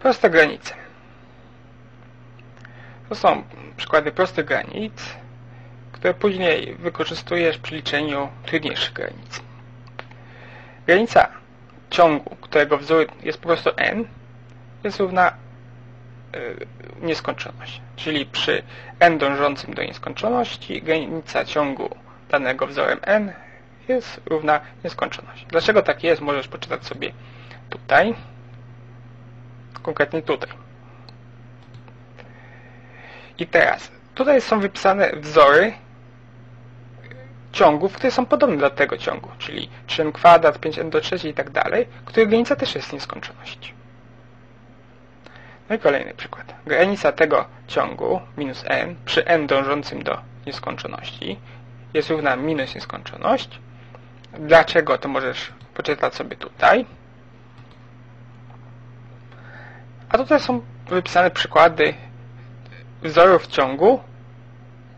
Proste granice. To są przykłady prostych granic, które później wykorzystujesz przy liczeniu trudniejszych granic. Granica ciągu, którego wzór jest po prostu n, jest równa y, nieskończoność. Czyli przy n dążącym do nieskończoności granica ciągu danego wzorem n jest równa nieskończoność. Dlaczego tak jest, możesz poczytać sobie tutaj, konkretnie tutaj. I teraz, tutaj są wypisane wzory ciągów, które są podobne do tego ciągu, czyli 3n kwadrat, 5n do 3 i tak dalej, których granica też jest nieskończoność. No i kolejny przykład. Granica tego ciągu, minus n, przy n dążącym do nieskończoności jest równa minus nieskończoność. Dlaczego? To możesz poczytać sobie tutaj. A tutaj są wypisane przykłady wzorów ciągu,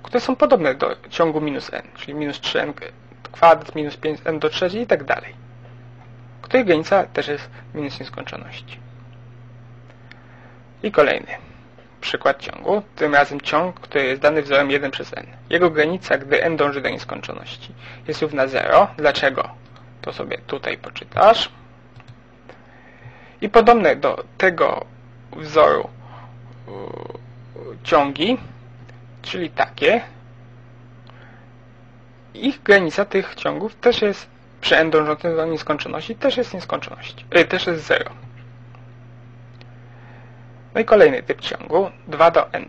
które są podobne do ciągu minus n, czyli minus 3n kwadrat, minus 5n do 3 i tak dalej. Której granica też jest minus nieskończoności. I kolejny przykład ciągu, tym razem ciąg, który jest dany wzorem 1 przez n. Jego granica, gdy n dąży do nieskończoności, jest równa 0. Dlaczego? To sobie tutaj poczytasz. I podobne do tego wzoru ciągi, czyli takie, ich granica tych ciągów też jest przy n dążącym do nieskończoności, też jest nieskończoność, yy, też jest 0. No i kolejny typ ciągu, 2 do n.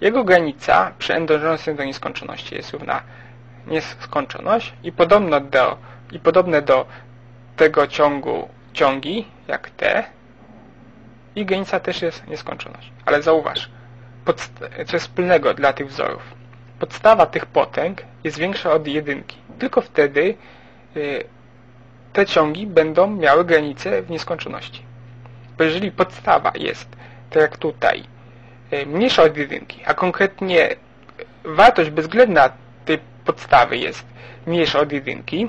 Jego granica przy n dążącym do nieskończoności jest równa nieskończoność i podobno do, i podobne do tego ciągu ciągi, jak te, i granica też jest nieskończoność. Ale zauważ, co jest wspólnego dla tych wzorów. Podstawa tych potęg jest większa od jedynki. Tylko wtedy y, te ciągi będą miały granicę w nieskończoności. Bo jeżeli podstawa jest, tak jak tutaj, y, mniejsza od jedynki, a konkretnie wartość bezwzględna tej podstawy jest mniejsza od jedynki,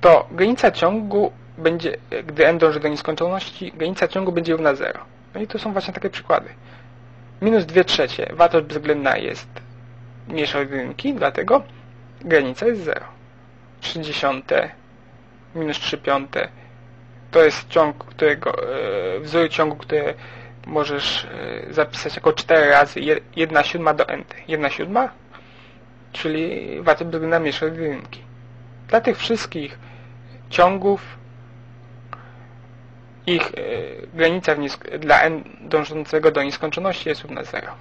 to granica ciągu będzie, gdy n dąży do nieskończoności, granica ciągu będzie równa 0. No i to są właśnie takie przykłady. Minus 2 trzecie, wartość bezwzględna jest mniejsza od jedynki, dlatego granica jest 0. 3 dziesiąte, minus 3 piąte, to jest ciąg, którego, e, wzór ciągu, który możesz e, zapisać jako 4 razy 1 siódma do n. 1 siódma, czyli wartość bezwzględna mniejsza od jedynki. Dla tych wszystkich ciągów ich e, granica dla n dążącego do nieskończoności jest równa 0.